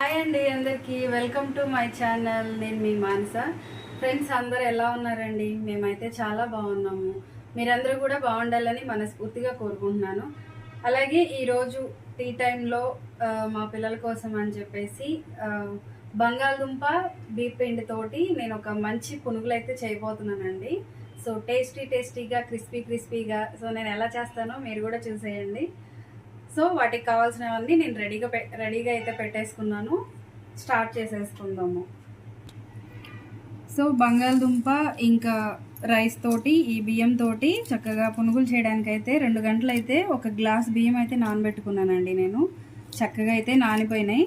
Hi అండి అందరికీ. Welcome to my channel నేను మీ మానస. ఫ్రెండ్స్ అందరు ఎలా ఉన్నారండి? మేమైతే చాలా బాగున్నాము. మీరందరూ కూడా బాగుండాలని మనస్ఫూర్తిగా కోరుకుంటున్నాను. అలాగే ఈరోజు టీ టైంలో మా పిల్లల కోసం అని చెప్పేసి బంగాళదుంప బీపిండి తోటి నేను ఒక మంచి పునుగులు అయితే చేయబోతున్నానండి. సో టేస్టీ టేస్టీగా క్రిస్పీ క్రిస్పీగా సో నేను ఎలా చేస్తానో మీరు కూడా చూసేయండి. సో వాటికి కావాల్సినవన్నీ నేను రెడీగా పె రెడీగా అయితే పెట్టేసుకున్నాను. స్టార్ట్ చేసేసుకుందాము. సో బంగాళదుంప ఇంకా రైస్ తోటి ఈ బియ్యం తోటి చక్కగా పునుగులు చేయడానికి అయితే రెండు గంటలు అయితే ఒక గ్లాస్ బియ్యం అయితే నానబెట్టుకున్నానండి నేను. చక్కగా అయితే నానిపోయినాయి.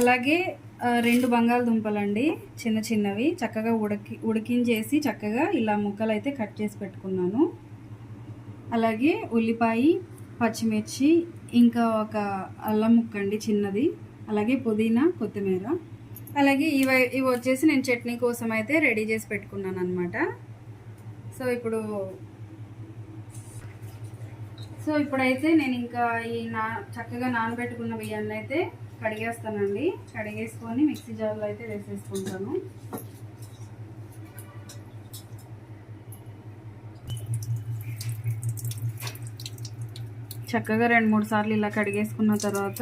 అలాగే రెండు బంగాళదుంపలండి చిన్న చిన్నవి చక్కగా ఉడకి ఉడికించేసి చక్కగా ఇలా ముక్కలు అయితే కట్ చేసి పెట్టుకున్నాను. అలాగే ఉల్లిపాయ పచ్చిమిర్చి ఇంకా ఒక అల్లం ముక్క అండి చిన్నది అలాగే పుదీనా కొత్తిమీర. అలాగే ఇవి ఇవి వచ్చేసి నేను చట్నీ కోసం అయితే రెడీ చేసి పెట్టుకున్నాను అనమాట సో ఇప్పుడు సో ఇప్పుడైతే నేను ఇంకా ఈ నా చక్కగా నానబెట్టుకున్న బియ్యాన్ని అయితే కడిగేస్తానండి. కడిగేసుకొని మిక్సీ జార్లో అయితే వేసేసుకుంటాను. చక్కగా రెండు మూడు సార్లు ఇలా కడిగేసుకున్న తర్వాత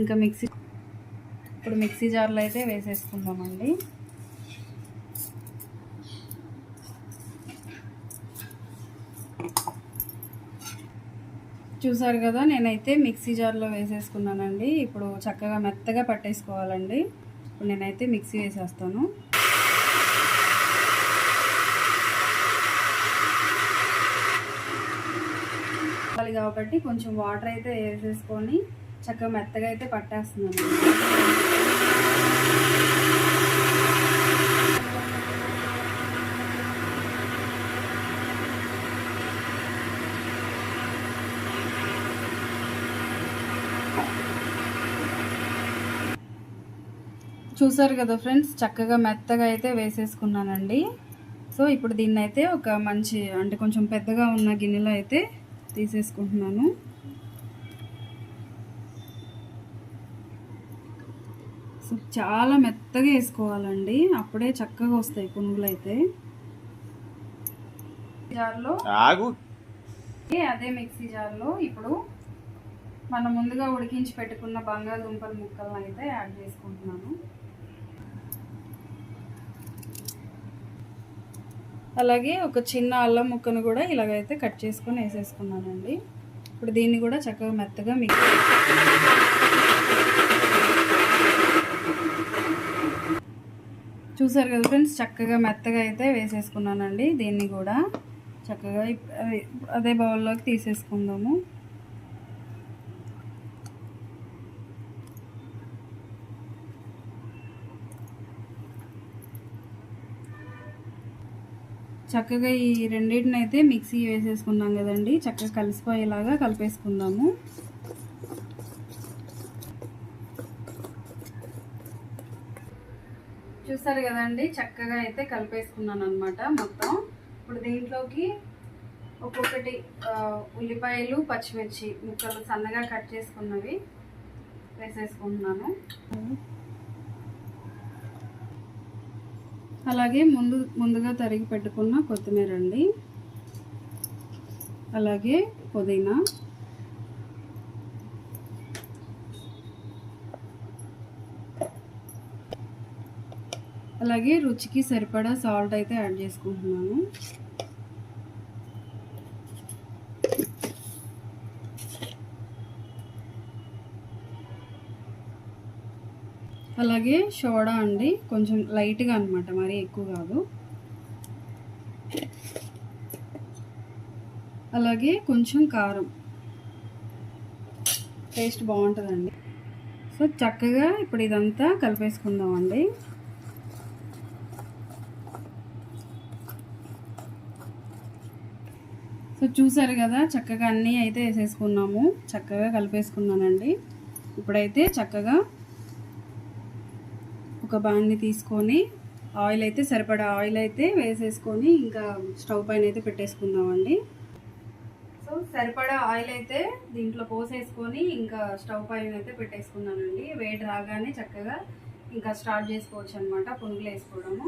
ఇంకా మిక్సీ ఇప్పుడు మిక్సీ జార్లో అయితే వేసేసుకుందామండి. చూసారు కదా నేనైతే మిక్సీ జార్లో వేసేసుకున్నానండి. ఇప్పుడు చక్కగా మెత్తగా పట్టేసుకోవాలండి. ఇప్పుడు నేనైతే మిక్సీ వేసేస్తాను. కాబట్టి కొంచెం వాటర్ అయితే వేసేసుకొని చక్కగా మెత్తగా అయితే పట్టేస్తున్నాను. చూసారు కదా ఫ్రెండ్స్ చక్కగా మెత్తగా అయితే వేసేసుకున్నానండి. సో ఇప్పుడు దీన్ని అయితే ఒక మంచి అంటే కొంచెం పెద్దగా ఉన్న గిన్నెలో అయితే తీసేసుకుంటున్నాను. సో చాలా మెత్తగా వేసుకోవాలండి. అప్పుడే చక్కగా వస్తాయి పునుగులు అయితే జార్లో అదే మిక్సీ జార్లో ఇప్పుడు మనం ముందుగా ఉడికించి పెట్టుకున్న బంగాళదుంపల ముక్కలను అయితే యాడ్ చేసుకుంటున్నాను. అలాగే ఒక చిన్న అల్లం ముక్కను కూడా ఇలాగైతే కట్ చేసుకొని వేసేసుకున్నానండి. ఇప్పుడు దీన్ని కూడా చక్కగా మెత్తగా మిక్స్ చూసారు కదా ఫ్రెండ్స్ చక్కగా మెత్తగా అయితే వేసేసుకున్నానండి. దీన్ని కూడా చక్కగా అదే- అదే బౌల్లోకి తీసేసుకుందాము. చక్కగా ఈ రెండింటిని అయితే మిక్సీ వేసేసుకున్నాం కదండి. చక్కగా కలిసిపోయేలాగా కలిపేసుకుందాము. చూసారు కదండి చక్కగా అయితే కలిపేసుకున్నాను అనమాట మొత్తం. ఇప్పుడు దీంట్లోకి ఒక్కొక్కటి ఉల్లిపాయలు పచ్చిమిర్చి ముక్కలు సన్నగా కట్ చేసుకున్నవి వేసేసుకుంటున్నాను. అలాగే ముందు ముందుగా తరిగి పెట్టుకున్న కొత్తిమీర అండి అలాగే పుదీనా. అలాగే రుచికి సరిపడా సాల్ట్ అయితే యాడ్ చేసుకుంటున్నాను. అలాగే సోడా అండి. కొంచెం లైట్గా అనమాట మరీ ఎక్కువ కాదు. అలాగే కొంచెం కారం. టేస్ట్ బాగుంటుందండి. సో చక్కగా ఇప్పుడు ఇదంతా కలిపేసుకుందామండి. సో చూసారు కదా చక్కగా అన్నీ అయితే వేసేసుకున్నాము. చక్కగా కలిపేసుకున్నానండి. ఇప్పుడైతే చక్కగా ఒక బాండ్ని తీసుకొని ఆయిల్ అయితే సరిపడా ఆయిల్ అయితే వేసేసుకొని ఇంకా స్టవ్ పైన అయితే పెట్టేసుకుందామండి. సో సో సరిపడా ఆయిల్ అయితే దీంట్లో పోసేసుకొని ఇంకా స్టవ్ పైన అయితే పెట్టేసుకున్నానండి. వేడి రాగానే చక్కగా ఇంకా స్టార్ట్ చేసుకోవచ్చు అనమాట పునుగులు వేసుకోవడము.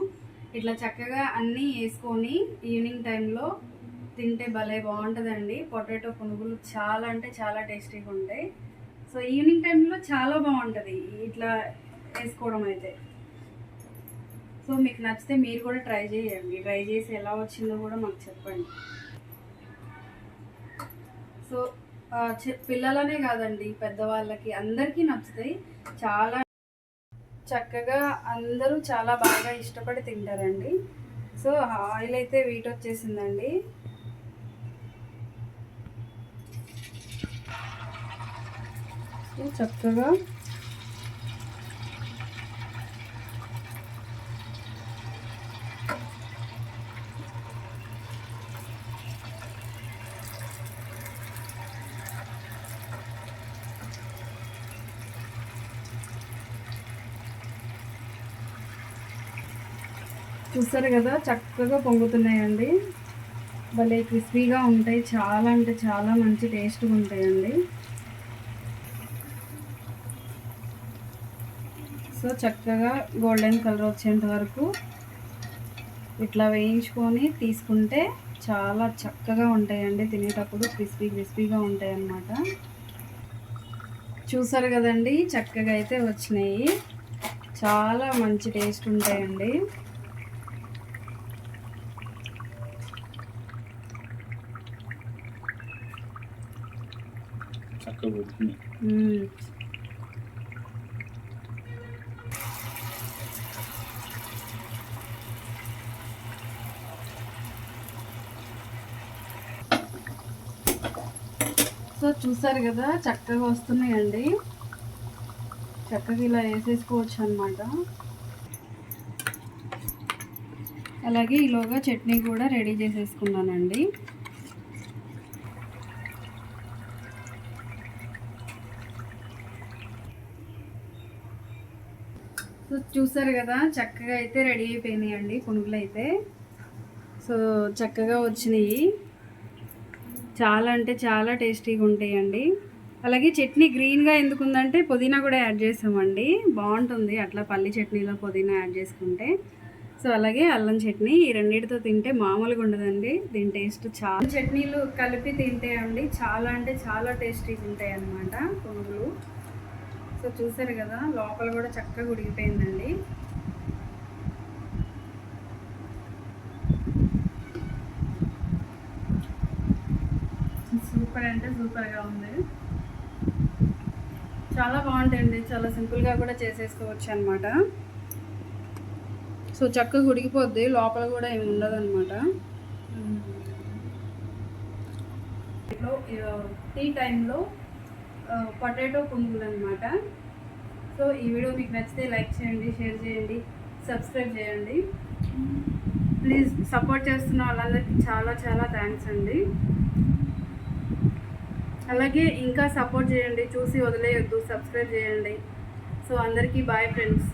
ఇట్లా చక్కగా అన్నీ వేసుకొని ఈవినింగ్ టైంలో తింటే భలే బాగుంటుందండి. పొటాటో పునుగులు చాలా అంటే చాలా టేస్టీగా ఉంటాయి సో ఈవినింగ్ టైంలో చాలా బాగుంటుంది. ఇట్లా వేసుకోవడం అయితే. సో మీకు నచ్చితే మీరు కూడా ట్రై చేయండి. ట్రై చేసి ఎలా వచ్చిందో కూడా మాకు చెప్పండి. సో పిల్లలనే కాదండి పెద్దవాళ్ళకి అందరికీ నచ్చుతాయి. చాలా చక్కగా అందరూ చాలా బాగా ఇష్టపడి తింటారండి. సో ఆయిల్ అయితే వీట్ వచ్చేసిందండి. చక్కగా చూస్తారు కదా చక్కగా పొంగుతున్నాయండి. భలే క్రిస్పీగా ఉంటాయి. చాలా అంటే చాలా మంచి టేస్ట్గా ఉంటాయండి. సో చక్కగా గోల్డెన్ కలర్ వచ్చేంత వరకు ఇట్లా వేయించుకొని తీసుకుంటే చాలా చక్కగా ఉంటాయండి. తినేటప్పుడు క్రిస్పీ క్రిస్పీగా ఉంటాయి అన్నమాట చూసారు కదండి చక్కగా అయితే వచ్చినాయి. చాలా మంచి టేస్ట్ ఉంటాయండి. చక్కగా ఉడుకుని సో చూసారు కదా చక్కగా వస్తున్నాయండి చక్కగా ఇలా వేసేసుకోవచ్చు అనమాట అలాగే ఈలోగా చట్నీ కూడా రెడీ చేసేసుకున్నానండి. సో చూసారు కదా చక్కగా అయితే రెడీ అయిపోయినాయి అండి పునుగులు అయితే సో చక్కగా వచ్చినాయి. చాలా అంటే చాలా టేస్టీగా ఉంటాయండి. అలాగే చట్నీ గ్రీన్గా ఎందుకు ఉందంటే పుదీనా కూడా యాడ్ చేసామండి. బాగుంటుంది అట్లా పల్లి చట్నీలో పుదీనా యాడ్ చేసుకుంటే. సో అలాగే అల్లం చట్నీ ఈ రెండింటితో తింటే మామూలుగా ఉండదండి. దీని టేస్ట్ చాలా చట్నీలు కలిపి తింటే అండి చాలా అంటే చాలా టేస్టీగా ఉంటాయి అన్నమాట పునుగులు. సో చూసారు కదా లోపల కూడా చక్కగా ఉడికిపోయిందండి. సూపర్ అంటే సూపర్గా ఉంది. చాలా బాగుంటాయండి చాలా సింపుల్గా కూడా చేసేసుకోవచ్చు అనమాట సో చక్కగా ఉడికిపోద్ది లోపల కూడా ఏమి ఉండదు అనమాట టీ టైంలో పొటాటో పునుగులు అనమాట సో ఈ వీడియో మీకు నచ్చితే లైక్ చేయండి షేర్ చేయండి సబ్స్క్రైబ్ చేయండి. ప్లీజ్ సపోర్ట్ చేస్తున్న వాళ్ళందరికీ చాలా చాలా థ్యాంక్స్ అండి. అలాగే ఇంకా సపోర్ట్ చేయండి చూసి వదిలేయొద్దు సబ్స్క్రైబ్ చేయండి. సో అందరికీ బాయ్ ఫ్రెండ్స్.